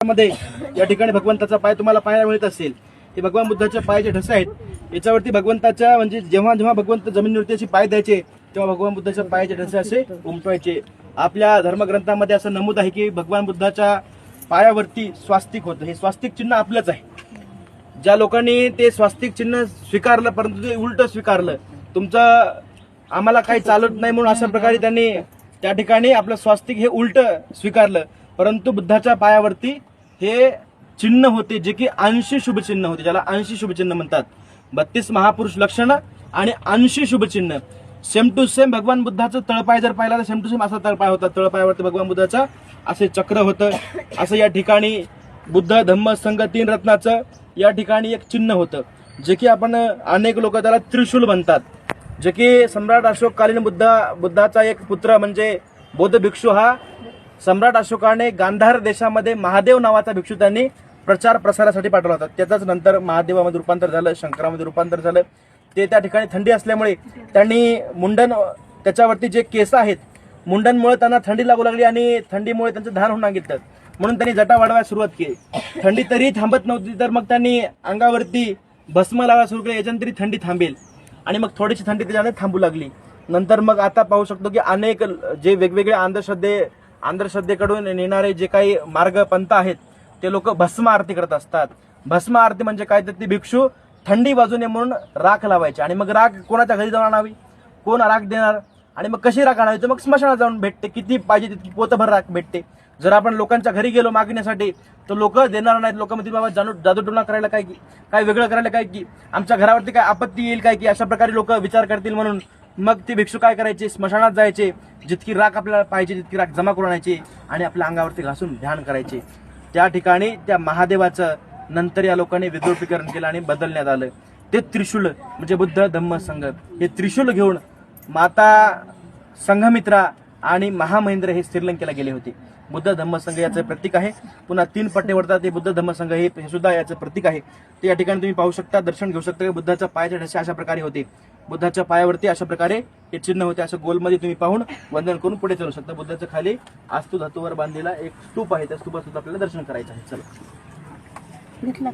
मध्ये या ठिकाणी भगवंताचा पाय तुम्हाला पाहायला मिळत असेल. हे भगवान बुद्धाच्या पायाचे ठसे आहेत. याच्यावरती भगवंताच्या म्हणजे जेव्हा जेव्हा भगवंत जमिनीवरती असे पाय द्यायचे तेव्हा भगवान बुद्धाच्या पायाचे ढसे असे उमटवायचे. आपल्या धर्मग्रंथामध्ये असं नमूद आहे की भगवान बुद्धाच्या पायावरती स्वास्तिक होतं. हे स्वास्तिक चिन्ह आपलंच आहे. ज्या लोकांनी ते स्वास्तिक चिन्ह स्वीकारलं परंतु ते उलट स्वीकारलं तुमचं आम्हाला काही चालत नाही म्हणून अशा प्रकारे त्यांनी त्या ठिकाणी आपलं स्वास्तिक हे उलट स्वीकारलं. परंतु बुद्धाच्या पायावरती हे चिन्ह होते जे की अंशी शुभचिन्ह होते ज्याला अंशी शुभचिन्ह म्हणतात. बत्तीस महापुरुष लक्षण आणि अंशी शुभचिन्ह सेम टू सेम भगवान बुद्धाचं तळपाय जर पाहिला तर सेम टू सेम असा तळपाय होता. तळपायावरती भगवान बुद्धाचा असे चक्र होतं. असं या ठिकाणी बुद्ध धम्म संघ तीन रत्नाचं या ठिकाणी एक चिन्ह होतं. जे की आपण अनेक लोक त्याला त्रिशूल म्हणतात. जे की सम्राट अशोककालीन बुद्ध बुद्धाचा एक पुत्र म्हणजे बौद्ध भिक्षू हा सम्राट अशोकाने गांधार देशामध्ये महादेव नावाचा भिक्षू त्यांनी प्रचार प्रसारासाठी पाठवला होता. त्याचाच नंतर महादेवामध्ये रूपांतर झालं शंकरामध्ये रूपांतर झालं. ते त्या ठिकाणी थंडी असल्यामुळे त्यांनी मुंडन त्याच्यावरती जे केस आहेत मुंडनमुळे त्यांना थंडी लागू लागली आणि थंडीमुळे त्यांचं धान होऊन सांगितलं म्हणून त्यांनी जटा वाढवायला सुरुवात केली. थंडी तरी थांबत नव्हती तर मग त्यांनी अंगावरती भस्म लावायला सुरू केलं. याच्यानं तरी थंडी थांबेल. आणि मग थोडीशी थंडी त्याच्याने थांबू लागली. नंतर मग आता पाहू शकतो की अनेक जे वेगवेगळे अंधश्रद्धे अंधश्रद्धेकडून नेणारे जे काही मार्ग पंथ आहेत ते लोक भस्म आरती करत असतात. भस्म आरती म्हणजे काय? तर ती भिक्षू थंडी बाजूने म्हणून राख लावायची. आणि मग राख कोणाच्या घरी जाऊन आणावी? कोण राख देणार? आणि मग कशी राख आणावी? तर मग स्मशानात जाऊन भेटते. किती पाहिजे तितकी पोतभर राख भेटते. जर आपण लोकांच्या घरी गेलो मागण्यासाठी तर लोक देणार नाहीत. लोक म्हणतील बाबा जाणू जादूटोना करायला काय की? काय वेगळं करायला काय की? आमच्या घरावरती काय आपत्ती येईल काय की? अशा प्रकारे लोक विचार करतील म्हणून मग ते भिक्षू काय करायचे? स्मशानात जायचे. जितकी राख आपल्याला पाहिजे तितकी राख जमा करून आणायची आणि आपल्या अंगावरती घासून ध्यान करायचे. त्या ठिकाणी त्या महादेवाचं नंतर या लोकांनी विद्रोपीकरण केलं आणि बदलण्यात आलं. ते त्रिशूल म्हणजे बुद्ध धम्म संघ हे त्रिशूल घेऊन माता संघमित्रा आणि महामहेंद्र हे श्रीलंकेला गेले होते. बुद्ध धम्म संघ याचं प्रतीक आहे. पुन्हा तीन पट्टे वरतात ते बुद्ध धम्म संघ हे सुद्धा याचं प्रतीक आहे. ते या ठिकाणी तुम्ही पाहू शकता दर्शन घेऊ शकता. बुद्धाचा बुद्धाच्या पायाचे ठसे अशा प्रकारे होते. बुद्धाच्या पायावरती अशा प्रकारे हे चिन्ह होते असं गोलमध्ये तुम्ही पाहून वंदन करून पुढे चालू शकता. बुद्धाच्या खाली आस्तू धातूवर बांधलेला एक स्तूप आहे त्या स्तूपात सुद्धा आपल्याला दर्शन करायचं आहे. चला. घेतला